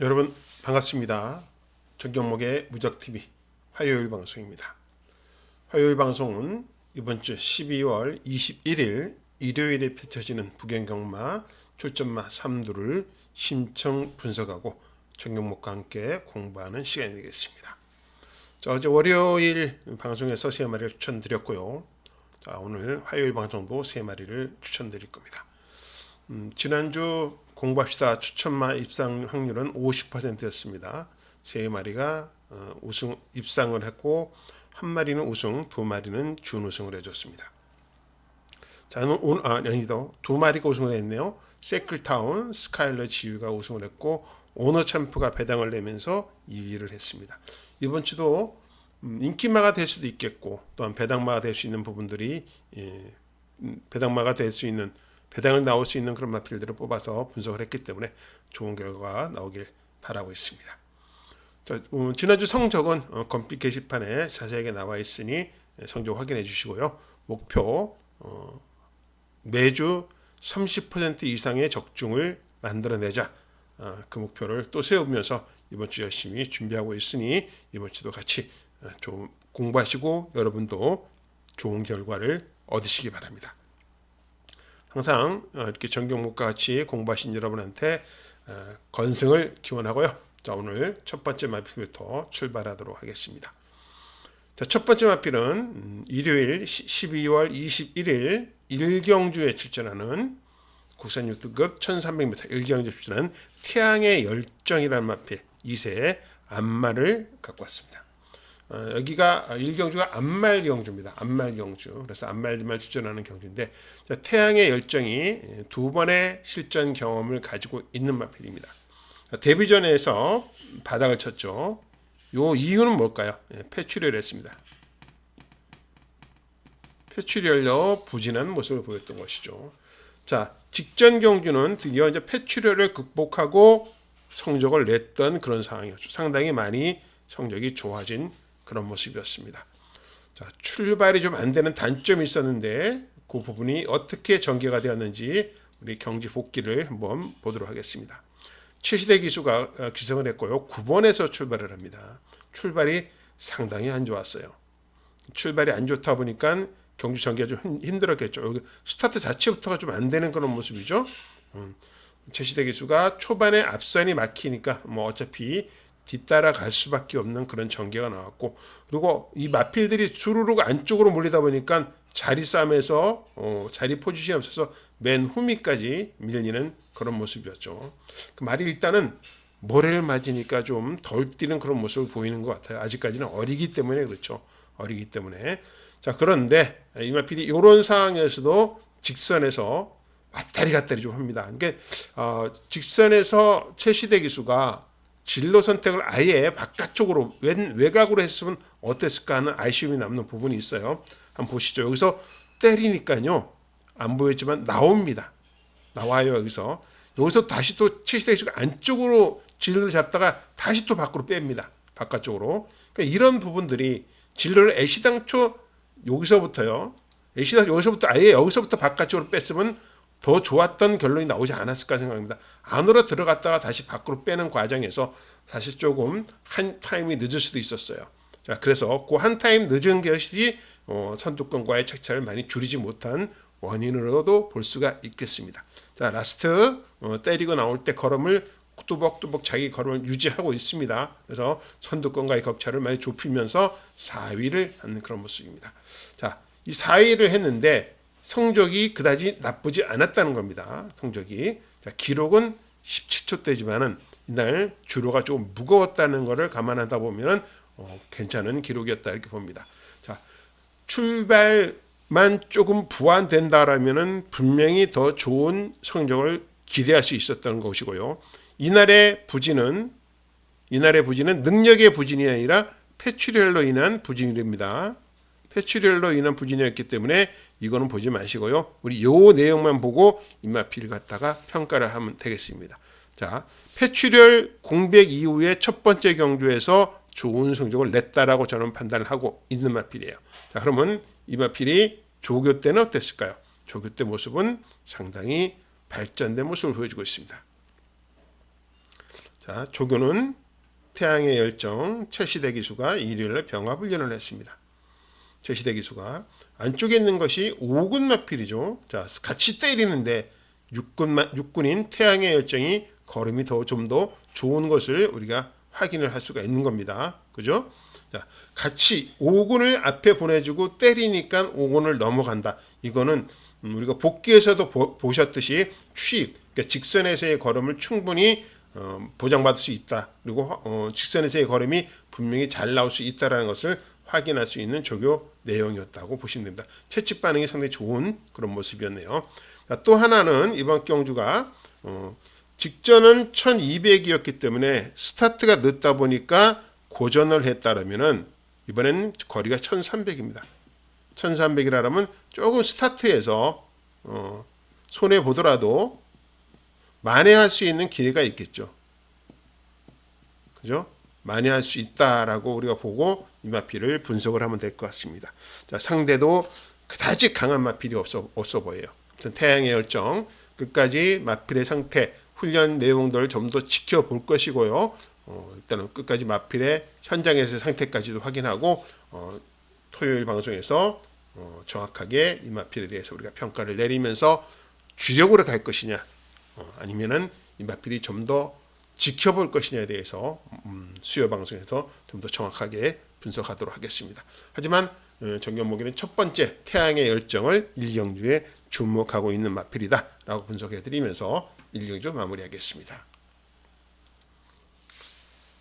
여러분 반갑습니다. 정경목의 무적TV 화요일 방송입니다. 화요일 방송은 이번 주 12월 21일 일요일에 펼쳐지는 부경경마 초점마 3두를 심층 분석하고 정경목과 함께 공부하는 시간이 되겠습니다. 자, 어제 월요일 방송에서 세 마리를 추천드렸고요. 자, 오늘 화요일 방송도 세 마리를 추천드릴 겁니다. 음, 지난주 공부합시다 추천마 입상 확률은 50%였습니다. 세 마리가 어, 우승 입상을 했고 한 마리는 우승, 두 마리는 준우승을 해줬습니다. 자, 오늘 아, 아니다. 두 마리가 우승을 했네요. 세클타운, 스카일러 지유가 우승을 했고 오너 챔프가 배당을 내면서 2위를 했습니다. 이번 주도 음, 인기마가 될 수도 있겠고 또한 배당마가 될 수 있는 부분들이 예, 음, 배당마가 될 수 있는 배당을 나올 수 있는 그런 마필들을 뽑아서 분석을 했기 때문에 좋은 결과가 나오길 바라고 있습니다. 자, 음, 지난주 성적은 어, 검빛 게시판에 자세하게 나와 있으니 성적 확인해 주시고요. 목표 어, 매주 30% 이상의 적중을 만들어내자 어, 그 목표를 또 세우면서 이번 주 열심히 준비하고 있으니 이번 주도 같이 어, 좀 공부하시고 여러분도 좋은 결과를 얻으시기 바랍니다. 항상 어, 이렇게 정경목과 같이 공부하신 여러분한테 어, 건승을 기원하고요. 자 오늘 첫 번째 마필부터 출발하도록 하겠습니다. 자, 첫 번째 마필은 음, 일요일 12월 21일 일경주에 출전하는 국산 6등급 1300m 일경주에 출전한 태양의 열정이라는 마필 2세 안마를 갖고 왔습니다. 어, 여기가 일경주가 안말 경주입니다. 안말 경주. 그래서 안말만 추천하는 경주인데 자, 태양의 열정이 두 번의 실전 경험을 가지고 있는 마필입니다. 데뷔전에서 바닥을 쳤죠. 요 이유는 뭘까요? 예, 폐출혈을 했습니다. 폐출혈로 부진한 모습을 보였던 것이죠. 자, 직전 경주는 드디어 이제 폐출혈을 극복하고 성적을 냈던 그런 상황이었죠. 상당히 많이 성적이 좋아진 그런 모습이었습니다. 자, 출발이 좀 안 되는 단점이 있었는데 그 부분이 어떻게 전개가 되었는지 우리 경지 복귀를 한번 보도록 하겠습니다. 최시대 기수가 어, 기성을 했고요. 9번에서 출발을 합니다. 출발이 상당히 안 좋았어요. 출발이 안 좋다 보니까 경주 전개가 좀 힘들었겠죠. 여기 스타트 자체부터가 좀 안 되는 그런 모습이죠. 음, 최시대 기수가 초반에 앞선이 막히니까 뭐 어차피 뒤따라 갈 수밖에 없는 그런 전개가 나왔고 그리고 이 마필들이 주르륵 안쪽으로 몰리다 보니까 자리 싸움에서 어, 자리 포지션이 없어서 맨 후미까지 밀리는 그런 모습이었죠. 그 말이 일단은 모래를 맞으니까 좀 덜 뛰는 그런 모습을 보이는 것 같아요. 아직까지는 어리기 때문에 그렇죠. 어리기 때문에 자 그런데 이 마필이 이런 상황에서도 직선에서 왔다리 갔다리 좀 합니다. 그러니까 어, 직선에서 최시대 기수가 진로 선택을 아예 바깥쪽으로 왼, 외곽으로 했으면 어땠을까 하는 아쉬움이 남는 부분이 있어요. 한번 보시죠. 여기서 때리니까요. 안 보였지만 나옵니다. 나와요 여기서. 여기서 다시 또 칠시대수가 안쪽으로 진로를 잡다가 다시 또 밖으로 뺍니다. 바깥쪽으로. 그러니까 이런 부분들이 진로를 애시당초 여기서부터요. 애시당 여기서부터 아예 여기서부터 바깥쪽으로 뺐으면 더 좋았던 결론이 나오지 않았을까 생각합니다. 안으로 들어갔다가 다시 밖으로 빼는 과정에서 사실 조금 한 타임이 늦을 수도 있었어요. 자, 그래서 그 한 타임 늦은 것이 어, 선두권과의 착차를 많이 줄이지 못한 원인으로도 볼 수가 있겠습니다. 자, 라스트 어, 때리고 나올 때 걸음을 뚜벅뚜벅 자기 걸음을 유지하고 있습니다. 그래서 선두권과의 격차를 많이 좁히면서 4위를 하는 그런 모습입니다. 자, 이 4위를 했는데 성적이 그다지 나쁘지 않았다는 겁니다. 성적이. 자, 기록은 17초 대지만은 이날 주로가 조금 무거웠다는 것을 감안하다 보면은 어, 괜찮은 기록이었다 이렇게 봅니다. 자, 출발만 조금 부안된다라면은 분명히 더 좋은 성적을 기대할 수 있었던 것이고요. 이날의 부진은 이날의 부진은 능력의 부진이 아니라 폐출혈로 인한 부진입니다. 폐출혈로 인한 부진이었기 때문에 이거는 보지 마시고요. 우리 요 내용만 보고 입마필 갖다가 평가를 하면 되겠습니다. 자, 폐출혈 공백 이후에 첫 번째 경주에서 좋은 성적을 냈다라고 저는 판단을 하고 있는 마필이에요. 자, 그러면 이 마필이 조교 때는 어땠을까요? 조교 때 모습은 상당히 발전된 모습을 보여주고 있습니다. 자, 조교는 태양의 열정 최시대 기수가 일요일에 병합 훈련을 했습니다. 최시대 기수가 안쪽에 있는 것이 5군 마필이죠. 자, 같이 때리는데 육군 마, 육군인 태양의 열정이 걸음이 더 좀 더 좋은 것을 우리가 확인을 할 수가 있는 겁니다. 그죠? 자, 같이 5군을 앞에 보내주고 때리니까 5군을 넘어간다. 이거는 음, 우리가 복귀에서도 보, 셨듯이 취입, 그러니까 직선에서의 걸음을 충분히 어, 보장받을 수 있다. 그리고 어, 직선에서의 걸음이 분명히 잘 나올 수 있다라는 것을 확인할 수 있는 조교 내용이었다고 보시면 됩니다. 채찍 반응이 상당히 좋은 그런 모습이었네요. 자, 또 하나는 이번 경주가 어, 직전은 1200이었기 때문에 스타트가 늦다 보니까 고전을 했다라면은 이번엔 거리가 1300입니다. 1300이라면 조금 스타트에서 어, 손해 보더라도 만회할 수 있는 기회가 있겠죠. 그죠? 만회할 수 있다라고 우리가 보고 이 마필을 분석을 하면 될 것 같습니다. 자, 상대도 그다지 강한 마필이 없어 없어 보여요. 태양의 열정 끝까지 마필의 상태, 훈련 내용들을 좀 더 지켜볼 것이고요. 어, 일단은 끝까지 마필의 현장에서의 상태까지도 확인하고 어, 토요일 방송에서 어, 정확하게 이 마필에 대해서 우리가 평가를 내리면서 주력으로 갈 것이냐 어, 아니면은 이 마필이 좀더 지켜볼 것이냐에 대해서 음, 수요 방송에서 좀 더 정확하게 분석하도록 하겠습니다. 하지만 어, 정경목이는 첫 번째 태양의 열정을 일경주에 주목하고 있는 마필이다라고 분석해드리면서 일경주 마무리하겠습니다.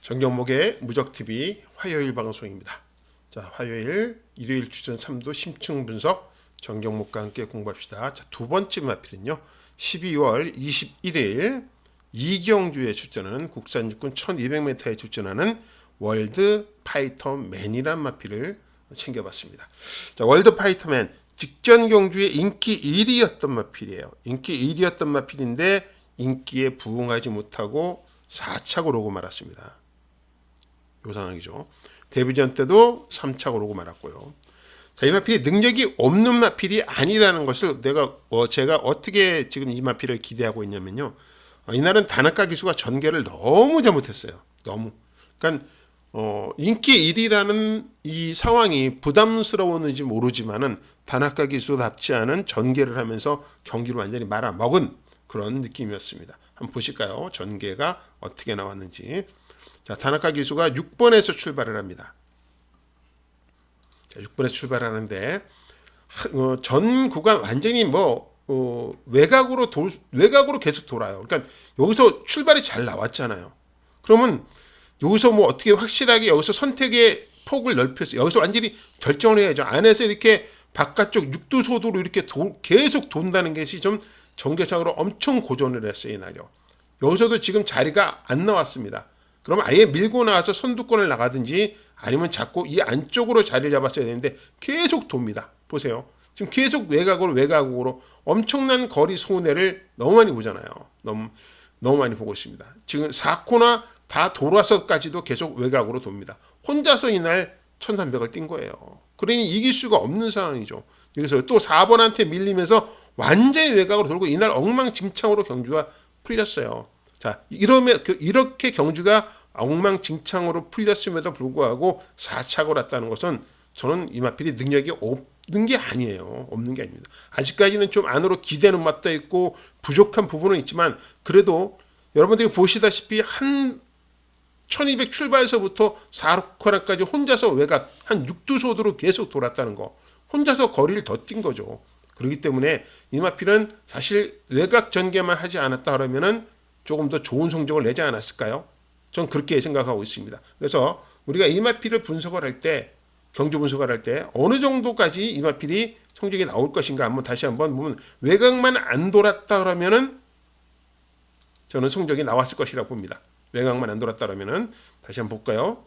정경목의 무적TV 화요일 방송입니다. 자, 화요일, 일요일 주전 3도 심층 분석 정경목과 함께 공부합시다. 자, 두 번째 마필은요. 12월 21일 이경주에 출전하는 국산 육군 1200m에 출전하는 월드 파이터맨이란 마필을 챙겨봤습니다. 자, 월드 파이터맨 직전 경주의 인기 1위였던 마필이에요. 인기 1위였던 마필인데 인기에 부응하지 못하고 4착 오르고 말았습니다. 요 상황이죠. 데뷔전 때도 3착 오르고 말았고요. 자, 이 마필이 능력이 없는 마필이 아니라는 것을 내가 어, 제가 어떻게 지금 이 마필을 기대하고 있냐면요. 어, 이날은 다나카 기수가 전개를 너무 잘못했어요. 너무. 그러니까 어, 인기 1위라는 이 상황이 부담스러웠는지 모르지만은 다나카 기수답지 않은 전개를 하면서 경기를 완전히 말아먹은 그런 느낌이었습니다. 한번 보실까요? 전개가 어떻게 나왔는지. 자, 다나카 기수가 6번에서 출발을 합니다. 자, 6번에서 출발하는데 하- 어, 전 구간 완전히 뭐 어, 외곽으로 돌 외곽으로 계속 돌아요. 그러니까 여기서 출발이 잘 나왔잖아요. 그러면 여기서 뭐 어떻게 확실하게 여기서 선택의 폭을 넓혀서 여기서 완전히 결정을 해야죠. 안에서 이렇게 바깥쪽 육두소도로 이렇게 도- 계속 돈다는 것이 좀 전개상으로 엄청 고전을 했어요 이날요. 여기서도 지금 자리가 안 나왔습니다. 그러면 아예 밀고 나와서 선두권을 나가든지 아니면 자꾸 이 안쪽으로 자리를 잡았어야 되는데 계속 돕니다. 보세요. 지금 계속 외곽으로 외곽으로 엄청난 거리 손해를 너무 많이 보잖아요. 너무 너무 많이 보고 있습니다. 지금 4코나 다 돌아서까지도 계속 외곽으로 돕니다. 혼자서 이날 1300을 뛴 거예요. 그러니 이길 수가 없는 상황이죠. 여기서 또 4번한테 밀리면서 완전히 외곽으로 돌고 이날 엉망진창으로 경주가 풀렸어요. 자, 이러면 그- 이렇게 경주가 엉망진창으로 풀렸음에도 불구하고 4착을 왔다는 것은 저는 이마필이 능력이 없는 게 아니에요. 없는 게 아닙니다. 아직까지는 좀 안으로 기대는 맞다 있고 부족한 부분은 있지만 그래도 여러분들이 보시다시피 한 1200 출발에서부터 4코나까지 혼자서 외곽 한 6두소도로 계속 돌았다는 거. 혼자서 거리를 더 뛴 거죠. 그렇기 때문에 이마필은 사실 외곽 전개만 하지 않았다 그러면은 조금 더 좋은 성적을 내지 않았을까요? 전 그렇게 생각하고 있습니다. 그래서 우리가 이마필을 분석을 할때 경주 분석을 할 때 어느 정도까지 이마필이 성적이 나올 것인가 한번 다시 한번 보면 외곽만 안 돌았다 그러면은 저는 성적이 나왔을 것이라고 봅니다. 외곽만 안 돌았다 그러면은 다시 한번 볼까요?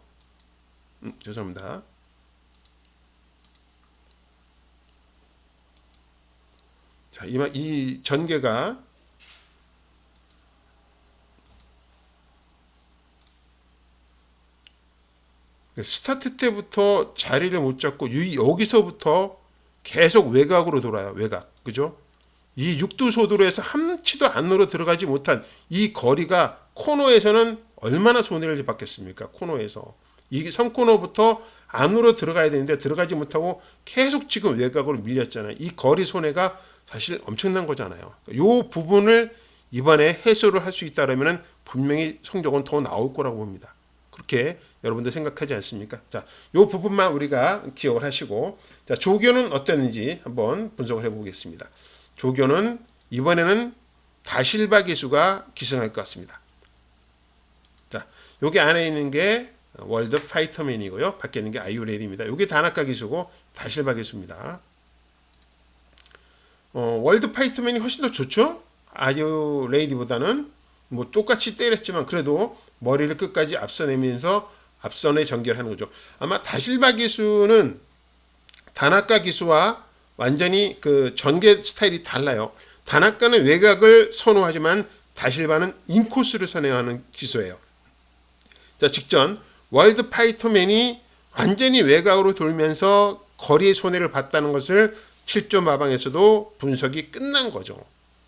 음, 죄송합니다. 자, 이, 마- 이 전개가 스타트 때부터 자리를 못 잡고 이- 여기서부터 계속 외곽으로 돌아요. 외곽. 그죠? 이 육두소도로에서 한 치도 안으로 들어가지 못한 이 거리가 코너에서는 얼마나 손해를 받겠습니까? 코너에서 이 3코너부터 안으로 들어가야 되는데 들어가지 못하고 계속 지금 외곽으로 밀렸잖아요. 이 거리 손해가 사실 엄청난 거잖아요. 이 부분을 이번에 해소를 할 수 있다라면 분명히 성적은 더 나올 거라고 봅니다. 그렇게 여러분들 생각하지 않습니까? 자, 이 부분만 우리가 기억을 하시고 자, 조교는 어땠는지 한번 분석을 해 보겠습니다. 조교는 이번에는 다실바 기수가 기승할 것 같습니다. 자, 여기 안에 있는 게 월드 파이터맨이고요. 밖에 있는 게 아이오레디입니다. 여기 다나카 기수고 다실바 기수입니다. 어, 월드 파이터맨이 훨씬 더 좋죠? 아이오레이디보다는 뭐 똑같이 때렸지만 그래도 머리를 끝까지 앞서내면서 앞선에 전개하는 거죠. 아마 다실바 기수는 다나카 기수와 완전히 그 전개 스타일이 달라요. 다나카는 외곽을 선호하지만 다실바는 인코스를 선호하는 기수예요. 자, 직전 월드 파이터맨이 완전히 외곽으로 돌면서 거리의 손해를 봤다는 것을 7조 마방에서도 분석이 끝난 거죠.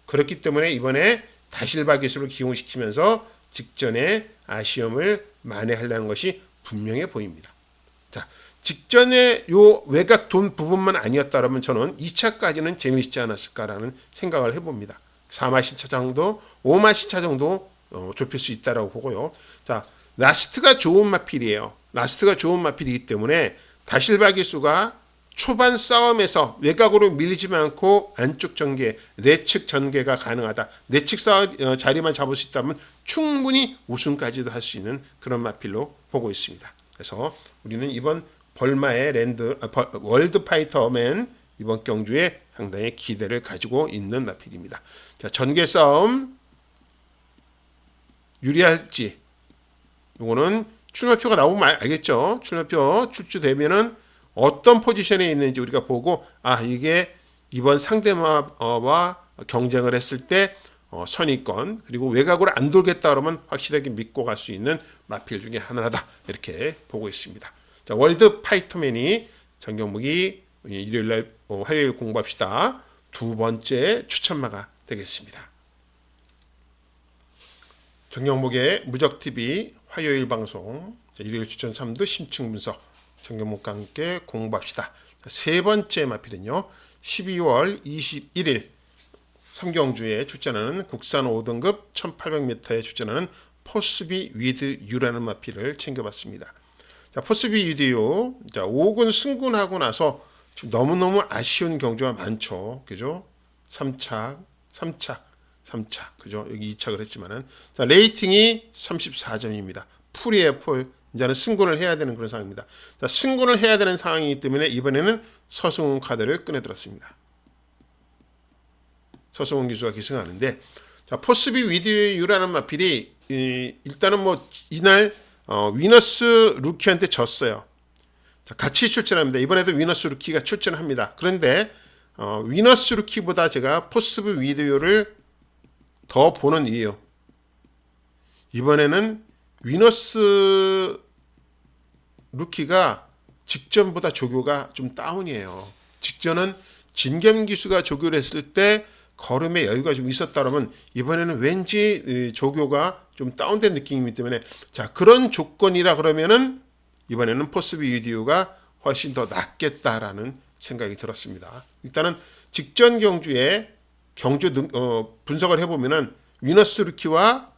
그렇기 때문에 이번에 다실바 기술을 기용시키면서 직전에 아쉬움을 만회하려는 것이 분명해 보입니다. 자, 직전에 요 외곽 돈 부분만 아니었다면 저는 2차까지는 재미있지 않았을까라는 생각을 해봅니다. 4마 시차 정도, 5마 시차 정도 어, 좁힐 수 있다라고 보고요. 자, 라스트가 좋은 마필이에요. 라스트가 좋은 마필이기 때문에 다실바 기수가 초반 싸움에서 외곽으로 밀리지 않고 안쪽 전개, 내측 전개가 가능하다. 내측 싸움 어, 자리만 잡을 수 있다면 충분히 우승까지도 할 수 있는 그런 마필로 보고 있습니다. 그래서 우리는 이번 벌마의 랜드 아, 벌, 월드 파이터맨 이번 경주에 상당히 기대를 가지고 있는 마필입니다. 자, 전개 싸움 유리할지 요거는 출마표가 나오면 알- 알겠죠. 출마표 출주되면은 어떤 포지션에 있는지 우리가 보고 아 이게 이번 상대와 경쟁을 했을 때 어, 선입권 그리고 외곽으로 안 돌겠다 그러면 확실하게 믿고 갈 수 있는 마필 중에 하나다 이렇게 보고 있습니다. 자 월드 파이터맨이 정경목이 일요일 날 어, 화요일 공부합시다 두 번째 추천마가 되겠습니다. 정경목의 무적 TV 화요일 방송 자, 일요일 추천 3두 심층 분석 정경목과 함께 공부합시다. 세 번째 마필은요. 12월 21일 삼경주에 출전하는 국산 5등급 1800m에 출전하는 포스비 위드 유라는 마필을 챙겨봤습니다. 자, 포스비 위드요. 자, 5군 승군하고 나서 너무너무 아쉬운 경주가 많죠. 그죠? 3차, 3차, 3차. 그죠? 여기 2착을 했지만은 자, 레이팅이 34점입니다. 풀이에요, 풀. 이제는 승군을 해야 되는 그런 상황입니다. 자, 승군을 해야 되는 상황이기 때문에 이번에는 서승훈 카드를 꺼내들었습니다. 서승훈 기수가 기승하는데 자, 포스비 위드 유라는 마필이 이, 일단은 뭐 이날 어, 위너스 루키한테 졌어요. 자, 같이 출전합니다. 이번에도 위너스 루키가 출전합니다. 그런데 어, 위너스 루키보다 제가 포스비 위드요를 더 보는 이유. 이번에는 위너스 루키가 직전보다 조교가 좀 다운이에요. 직전은 진겸 기수가 조교를 했을 때 걸음에 여유가 좀 있었다 그러면 이번에는 왠지 이, 조교가 좀 다운된 느낌이기 때문에 자 그런 조건이라 그러면은 이번에는 포스비 유디오가 훨씬 더 낫겠다라는 생각이 들었습니다. 일단은 직전 경주에 경주 능, 어, 분석을 해보면은 위너스 루키와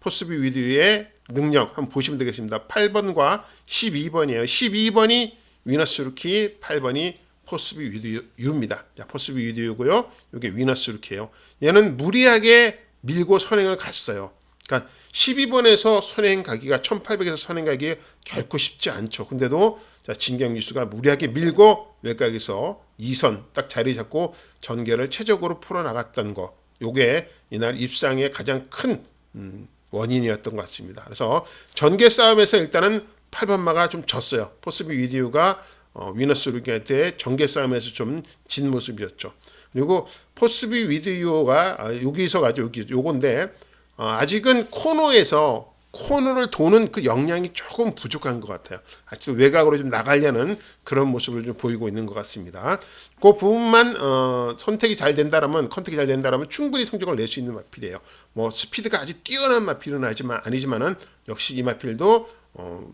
포스비 위드의 능력 한번 보시면 되겠습니다. 8번과 12번이에요. 12번이 위너스 루키, 8번이 포스비 위드유입니다. 자, 포스비 위드유고요. 이게 위너스 루키예요. 얘는 무리하게 밀고 선행을 갔어요. 그러니까 12번에서 선행 가기가 1800에서 선행 가기 결코 쉽지 않죠. 근데도 자, 진경 유수가 무리하게 밀고 외곽에서 2선 딱 자리 잡고 전개를 최적으로 풀어 나갔던 거. 요게 이날 입상의 가장 큰 음, 원인이었던 것 같습니다. 그래서 전개 싸움에서 일단은 8번마가 좀 졌어요. 포스비 위디오가 어, 위너스 루기한테 전개 싸움에서 좀 진 모습이었죠. 그리고 포스비 위디오가 아, 여기서 가지고 여기 요건데 어, 아직은 코너에서 코너를 도는 그 역량이 조금 부족한 것 같아요. 아직도 외곽으로 좀 나가려는 그런 모습을 좀 보이고 있는 것 같습니다. 그 부분만 어, 선택이 잘 된다라면 컨택이 잘 된다라면 충분히 성적을 낼 수 있는 마필이에요. 뭐 스피드가 아주 뛰어난 마필은 아니지만 아니지만은 역시 이 마필도 어,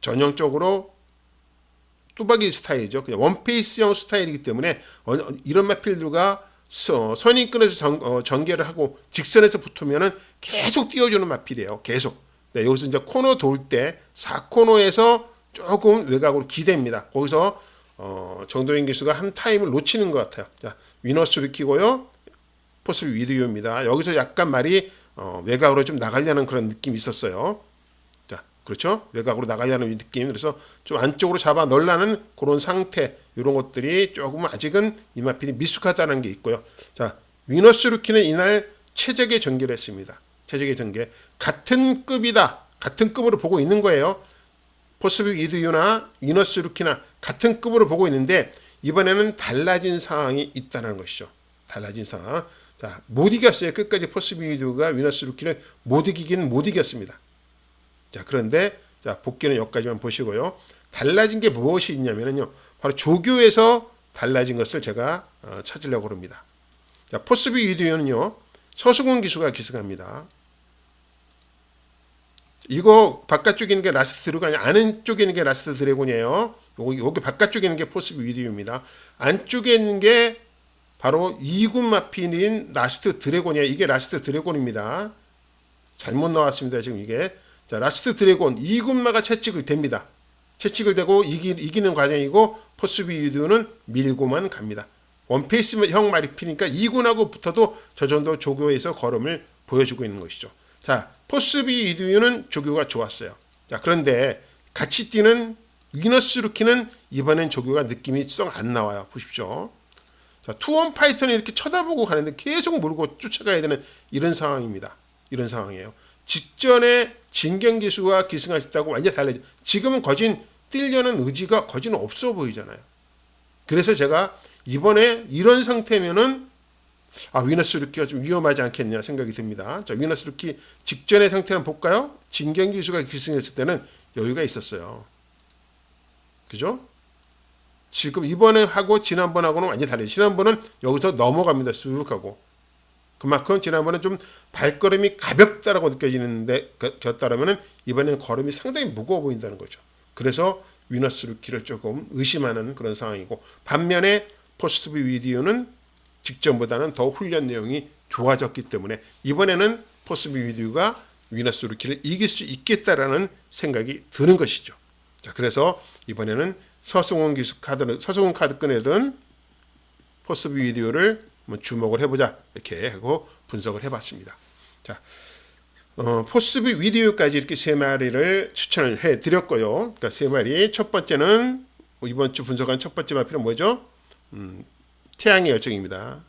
전형적으로 뚜벅이 스타일이죠. 그냥 원페이스형 스타일이기 때문에 어, 이런 마필들과 서- 선입근에서 전, 어, 전개를 하고 직선에서 붙으면은 계속 띄워주는 마필이에요. 계속. 네, 여기서 이제 코너 돌 때 4코너에서 조금 외곽으로 기대입니다. 거기서 어, 정도인 기수가 한 타임을 놓치는 것 같아요. 자, 위너스를 키고요. 포스 위드유입니다. 여기서 약간 말이 어, 외곽으로 좀 나가려는 그런 느낌이 있었어요. 자, 그렇죠? 외곽으로 나가려는 이 느낌. 그래서 좀 안쪽으로 잡아 넣으려는 그런 상태. 이런 것들이 조금 아직은 이마필이 미숙하다는 게 있고요. 자, 위너스 루키는 이날 최적의 전개를 했습니다. 최적의 전개. 같은 급이다. 같은 급으로 보고 있는 거예요. 포스빅 이드유나 위너스 루키나 같은 급으로 보고 있는데 이번에는 달라진 상황이 있다는 것이죠. 달라진 상황. 자, 못 이겼어요. 끝까지 포스빅 이드유가 위너스 루키를 못 이기긴 못 이겼습니다. 자, 그런데 자, 복귀는 여기까지만 보시고요. 달라진 게 무엇이 있냐면요. 바로 조교에서 달라진 것을 제가 어, 찾으려고 합니다. 자, 포스비 위드유는요. 서수근 기수가 기승합니다. 이거 바깥쪽에 있는 게 라스트 드루가 아니라 안쪽에 있는 게 라스트 드래곤이에요. 여기, 여기 바깥쪽에 있는 게 포스비 위드유입니다. 안쪽에 있는 게 바로 2군 마필인 라스트 드래곤이에요. 이게 라스트 드래곤입니다. 잘못 나왔습니다. 지금 이게 자 라스트 드래곤 2군마가 채찍을 댑니다. 채찍을 대고 이기, 이기 는 과정이고 포스비 유드는 밀고만 갑니다. 원페이스형 마리피니까 2군하고 붙어도 저 정도 조교에서 걸음을 보여주고 있는 것이죠. 자 포스비 유드는 조교가 좋았어요. 자 그런데 같이 뛰는 위너스 루키는 이번엔 조교가 느낌이 썩 안 나와요. 보십시오. 자, 투원 파이썬이 이렇게 쳐다보고 가는데 계속 물고 쫓아가야 되는 이런 상황입니다. 이런 상황이에요. 직전에 진경 기수가 기승하셨다고 완전히 달라져. 지금은 거진 뛰려는 의지가 거진 없어 보이잖아요. 그래서 제가 이번에 이런 상태면은 아 위너스 루키가 좀 위험하지 않겠냐 생각이 듭니다. 자 위너스 루키 직전의 상태는 볼까요? 진경 기수가 기승했을 때는 여유가 있었어요. 그죠? 지금 이번에 하고 지난번하고는 완전히 달라요. 지난번은 여기서 넘어갑니다. 쑥 하고. 그만큼 지난번에 좀 발걸음이 가볍다라고 느껴지는데 졌다라면은 이번에는 걸음이 상당히 무거워 보인다는 거죠. 그래서 위너스 루키를 조금 의심하는 그런 상황이고 반면에 포스트비 위디오는 직전보다는 더 훈련 내용이 좋아졌기 때문에 이번에는 포스트비 위디오가 위너스 루키를 이길 수 있겠다라는 생각이 드는 것이죠. 자, 그래서 이번에는 서승훈 기수 카드는 서승훈 카드 꺼내든 포스비 비디오를 한번 주목을 해보자 이렇게 하고 분석을 해봤습니다. 자, 어, 포스비 비디오까지 이렇게 세 마리를 추천을 해드렸고요. 그러니까 세 마리 첫 번째는 뭐 이번 주 분석한 첫 번째 마필은 뭐죠? 음, 태양의 열정입니다.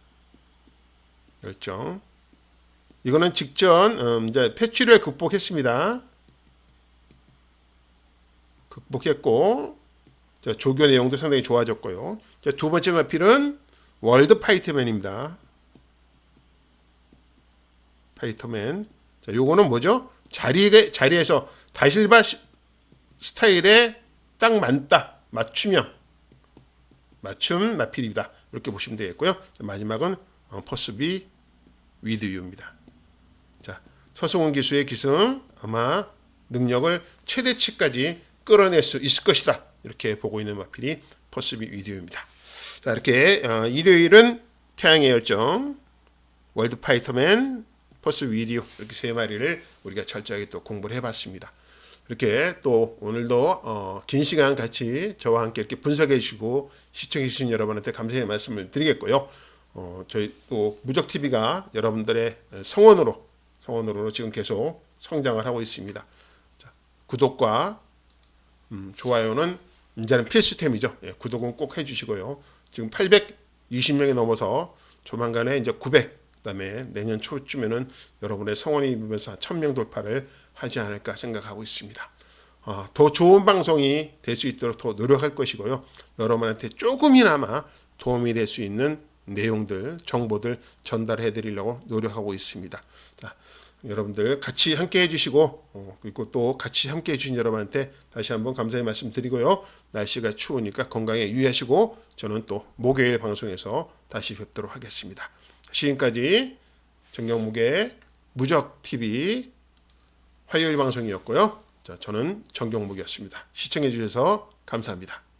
열정. 이거는 직전 음, 이제 패치를 극복했습니다. 극복했고 자, 조교 내용도 상당히 좋아졌고요. 자, 두 번째 마필은 월드 파이터맨입니다. 파이터맨. 자, 요거는 뭐죠? 자리에 자리에서 다실바 시- 스타일에 딱 맞다. 맞춤형. 맞춤 마필입니다. 이렇게 보시면 되겠고요. 자, 마지막은 어, 퍼스비 위드유입니다. 자, 서승원 기수의 기승 아마 능력을 최대치까지 끌어낼 수 있을 것이다. 이렇게 보고 있는 마필이 퍼스비 위디오입니다. 자 이렇게 어, 일요일은 태양의 열정, 월드 파이터맨, 퍼스 위디오 이렇게 세 마리를 우리가 철저하게 또 공부를 해봤습니다. 이렇게 또 오늘도 어, 긴 시간 같이 저와 함께 이렇게 분석해 주시고 시청해 주신 여러분한테 감사의 말씀을 드리겠고요. 어, 저희 또 무적 TV가 여러분들의 성원으로 성원으로 지금 계속 성장을 하고 있습니다. 자, 구독과 음, 좋아요는 이제는 필수템이죠. 예, 구독은 꼭 해주시고요. 지금 820명이 넘어서 조만간에 이제 900 그다음에 내년 초쯤에는 여러분의 성원이 입으면서 1000명 돌파를 하지 않을까 생각하고 있습니다. 어, 더 좋은 방송이 될 수 있도록 더 노력할 것이고요. 여러분한테 조금이나마 도움이 될 수 있는 내용들, 정보들 전달해 드리려고 노력하고 있습니다. 자, 여러분들 같이 함께 해주시고 어, 그리고 또 같이 함께 해주신 여러분한테 다시 한번 감사의 말씀 드리고요. 날씨가 추우니까 건강에 유의하시고 저는 또 목요일 방송에서 다시 뵙도록 하겠습니다. 지금까지 정경목의 무적 TV 화요일 방송이었고요. 자, 저는 정경목이었습니다. 시청해 주셔서 감사합니다.